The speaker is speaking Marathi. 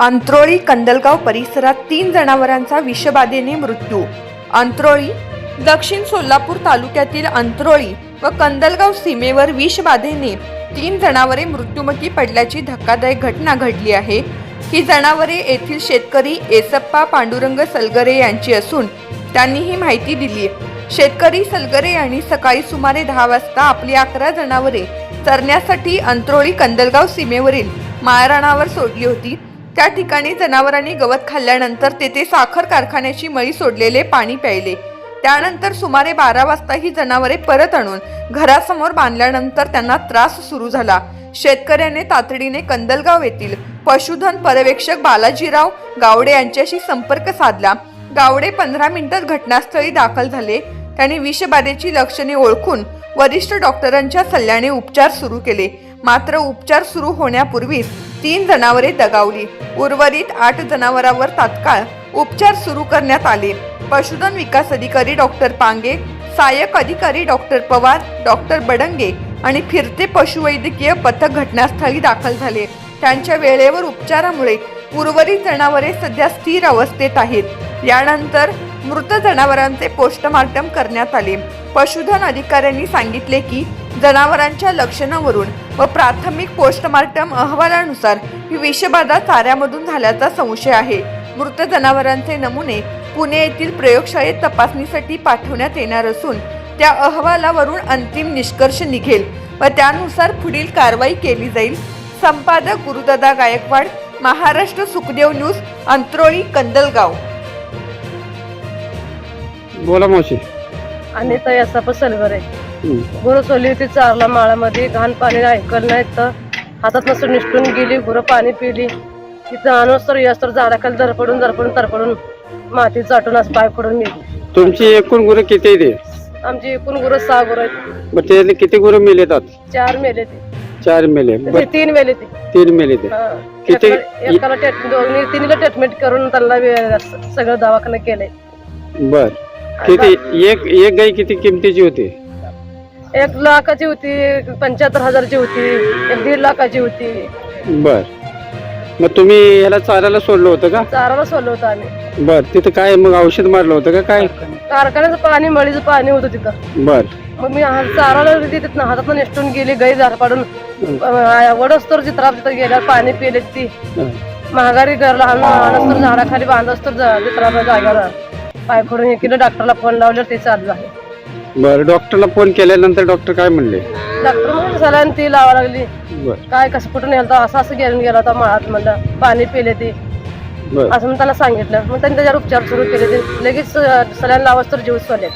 अंत्रोळी कंदलगाव परिसरात तीन जनावरांचा विषबाधेने मृत्यू. अंत्रोळी दक्षिण सोलापूर तालुक्यातील अंत्रोळी व कंदलगाव सीमेवर विषबाधेने तीन जनावरे मृत्युमुखी पडल्याची धक्कादायक घटना घडली आहे. ही जनावरे येथील शेतकरी एसप्पा पांडुरंग सलगरे यांची असून त्यांनी ही माहिती दिली. शेतकरी सलगरे यांनी सकाळी सुमारे दहा वाजता आपली अकरा जनावरे चरण्यासाठी अंत्रोळी कंदलगाव सीमेवरील माळराणावर सोडली होती. त्या ठिकाणी जनावरांनी गवत खाल्ल्यानंतर तेथे साखर कारखान्याची मळी सोडलेले पाणी प्यायले. त्यानंतर सुमारे बारा वाजता ही जनावरे परत आणून घरासमोर बांधल्यानंतर त्यांना त्रास सुरू झाला. शेतकऱ्याने तातडीने कंदलगाव येथील पशुधन पर्यवेक्षक बालाजीराव गावडे यांच्याशी संपर्क साधला. गावडे पंधरा मिनिटात घटनास्थळी दाखल झाले. त्यांनी विषबाधेची लक्षणे ओळखून वरिष्ठ डॉक्टरांच्या सल्ल्याने उपचार सुरू केले. मात्र उपचार सुरू होण्यापूर्वीच तीन जनावरे दगावली. उर्वरित आठ जनावरांवर तात्काळ उपचार सुरू करण्यात आले. पशुधन विकास अधिकारी डॉक्टर पांगे सहाय्यक अधिकारी डॉक्टर पवार डॉक्टर बडंगे आणि फिरते पशुवैद्यकीय पथक घटनास्थळी दाखल झाले. त्यांच्या वेळेवर उपचारामुळे उर्वरित जनावरे सध्या स्थिर अवस्थेत आहेत. यानंतर मृत जनावरांचे पोस्टमार्टम करण्यात आले. पशुधन अधिकाऱ्यांनी सांगितले की जनावरांच्या लक्षणावरून व प्राथमिक पोस्टमार्टम अहवालानुसार ही विषबाधा चाऱ्यामधून झाल्याचा संशय आहे. मृत जनावरांचे नमुने पुणे येथील प्रयोगशाळेत तपासणीसाठी पाठवण्यात येणार असून त्या अहवालावरून अंतिम निष्कर्ष निघेल व त्यानुसार पुढील कारवाई केली जाईल. संपादक गुरुदादा गायकवाड महाराष्ट्र सुखदेव न्यूज अंत्रोळी कंदलगाव. बोला मावशी. आणि तर याचा आहे. गुरं सोडली होती चारला माळामध्ये घाण पाणी ऐकलं नाही तर हातात नसून निष्ठून गेली गुरं पाणी पिली. तिथं आणूस तर यस तर झाडाखाली धरपडून धरपडून तरपडून माती चाटून असं पाय पडून मी तुमची एकूण गुरं किती आहे ते आमची एकूण गुरं सहा गुरं आहेत. मग त्यातले किती गुरं मेलेतात चार मेले ते. चार मेले. ते बर. तीन मेले ते. तीन मेले ते. हा. किती- एकाला एकाला ट्रीटमेंट दोन्ही तिन्हीला ट्रीटमेंट करून त्यांना वे- सगळं दवाखाना केलंय. बर. किती एक एक गाय किती किमतीची होती? एक लाखाची होती पंच्याहत्तर हजारची होती एक दीड लाखाची होती. बर. मग तुम्ही ह्याला चारायला सोडलं होतं का? चाराला सोडलं होतं आम्ही. बर तिथं काय मग औषध मारलं होतं का काय? कारखान्याचं पाणी मळीचं पाणी होतं तिथं. बर. मग मी हा- चाराला तिथं हातात निष्ठून गेली गाई झाड पाडून. वडस तर चित्रा तिथं गेल्यावर पाणी पिले ती. हं. महागारी घरला आणस तर झाडाखाली बांधस तर चित्रा जाग्यावर पाय फोडून हे केलं डॉक्टरला फोन लावल्यावर ते चालू आहे बर डॉक्टरला फोन केल्यानंतर डॉक्टर काय म्हणले? डॉक्टर सलाईन ती लावा लागली. बर. काय कसं कुठून होतं असं असं घेऊन गेला होता माळात म्हणलं. पाणी पिले ते. बर. असं म्हणून त्याला सांगितलं. मग त्यांनी त्याच्यावर उपचार सुरू केले. ते लगेच सलाईन लावस तर जीव सोडले.